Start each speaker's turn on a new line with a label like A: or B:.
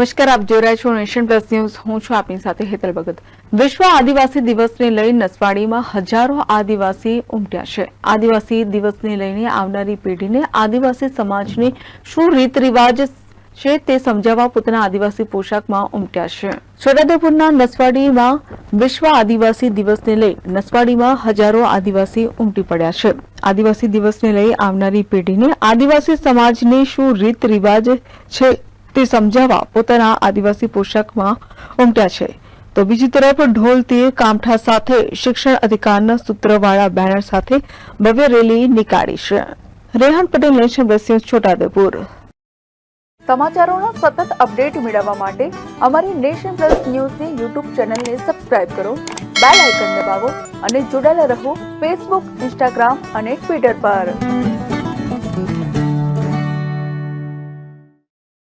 A: નમસ્કાર, આપ જોઈ રહ્યા છો નેશન પ્લસ ન્યૂઝ. હું છું આપની સાથે હેતલ ભગત. વિશ્વ આદિવાસી દિવસને લઈ નસવાડીમાં હજારો આદિવાસી ઉમટ્યા છે. આદિવાસી દિવસને લઈને આવનારી પેઢીને આદિવાસી સમાજની શું રીત રિવાજ છે તે સમજાવવા પોતાના આદિવાસી પોશાકમાં ઉમટ્યા છે. છોટાઉદેપુરના નસવાડીમાં વિશ્વ આદિવાસી દિવસને લઈ નસવાડીમાં હજારો આદિવાસી ઉમટી પડ્યા છે. આદિવાસી દિવસને લઈ આવનારી પેઢીને આદિવાસી સમાજની શું રીત રિવાજ છે તે સમજાવવા પોતાના આદિવાસી પોશાકમાં ઉમટ્યા છે. તો બીજી તરફ ઢોલ કામઠા સાથે શિક્ષણ અધિકારના સૂત્રવાળા બેનર સાથે ભવ્ય રેલી નીકાળી છે. Rehan Patel, nation plus news, Chhota Udepur. સમાચારોના સતત અપડેટ મેળવવા માટે અમારી નેશન પ્લસ ન્યૂઝની યુટ્યુબ ચેનલને સબસ્ક્રાઇબ કરો, બેલ આઇકન દબાવો અને જોડાયેલા રહો ફેસબુક, ઇન્સ્ટાગ્રામ અને ટ્વિટર પર.